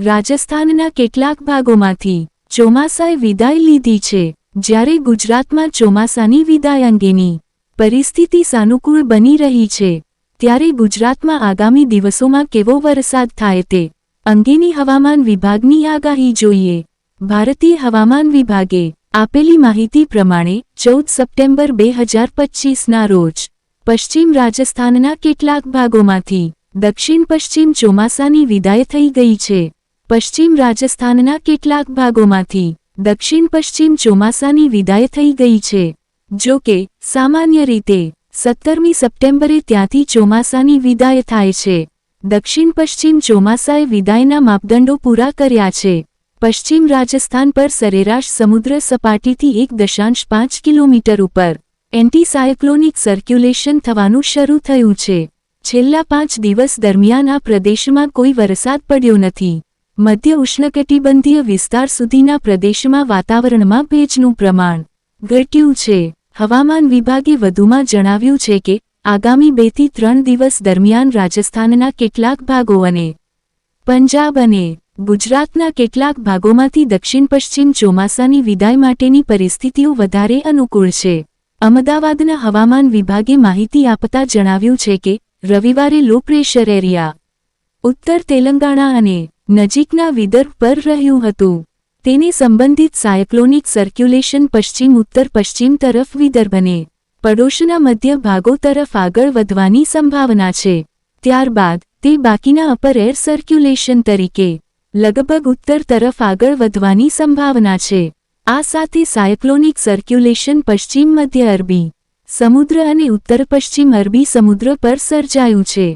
રાજસ્થાનના કેટલાક ભાગોમાંથી ચોમાસાએ વિદાય લીધી છે. જ્યારે ગુજરાતમાં ચોમાસાની વિદાય અંગેની પરિસ્થિતિ સાનુકૂળ બની રહી છે, ત્યારે ગુજરાતમાં આગામી દિવસોમાં કેવો વરસાદ થાય તે અંગેની હવામાન વિભાગની આગાહી જોઈએ. ભારતીય હવામાન વિભાગે આપેલી માહિતી પ્રમાણે ચૌદ સપ્ટેમ્બર બે હજાર પચ્ચીસના રોજ પશ્ચિમ રાજસ્થાનના કેટલાક ભાગોમાંથી દક્ષિણ પશ્ચિમ ચોમાસાની વિદાય થઈ ગઈ છે. પશ્ચિમ રાજસ્થાનના કેટલાક ભાગોમાંથી દક્ષિણ પશ્ચિમ ચોમાસાની વિદાય થઈ ગઈ છે. જો કે, સામાન્ય રીતે, સત્તરમી સપ્ટેમ્બરે ત્યાંથી ચોમાસાની વિદાય થાય છે. દક્ષિણ પશ્ચિમ ચોમાસાએ વિદાયના માપદંડો પૂરા કર્યા છે. પશ્ચિમ રાજસ્થાન પર સરેરાશ સમુદ્ર સપાટીથી એક દશાંશ પાંચ કિલોમીટર ઉપર એન્ટીસાયક્લોનિક સર્ક્યુલેશન થવાનું શરૂ થયું છે. છેલ્લા પાંચ દિવસ દરમિયાન આ પ્રદેશમાં કોઈ વરસાદ પડ્યો નથી. મધ્ય ઉષ્ણકટિબંધીય વિસ્તાર સુધીના પ્રદેશમાં વાતાવરણમાં ભેજનું પ્રમાણ ઘટ્યું છે. હવામાન વિભાગે વધુમાં જણાવ્યું છે કે, આગામી બેથી ત્રણ દિવસ દરમિયાન રાજસ્થાનના કેટલાક ભાગો અને પંજાબ અને ગુજરાતના કેટલાક ભાગોમાંથી દક્ષિણ પશ્ચિમ ચોમાસાની વિદાય માટેની પરિસ્થિતિઓ વધારે અનુકૂળ છે. અમદાવાદના હવામાન વિભાગે માહિતી આપતા જણાવ્યું છે કે, રવિવારે લો પ્રેશર એરિયા, ઉત્તર તેલંગાણા અને નજીકના વિદર્ભ પર રહ્યું હતું. તેને સંબંધિત સાયક્લોનિક સર્ક્યુલેશન પશ્ચિમ ઉત્તર પશ્ચિમ તરફ વિદર્ભને, પડોશના મધ્ય ભાગો તરફ આગળ વધવાની સંભાવના છે. ત્યારબાદ, તે બાકીના અપર એર સર્ક્યુલેશન તરીકે, લગભગ ઉત્તર તરફ આગળ વધવાની સંભાવના છે. આ સાથે સાયક્લોનિક સર્ક્યુલેશન પશ્ચિમ મધ્ય અરબી, સમુદ્ર અને ઉત્તર પશ્ચિમ અરબી સમુદ્ર પર સર્જાયું છે.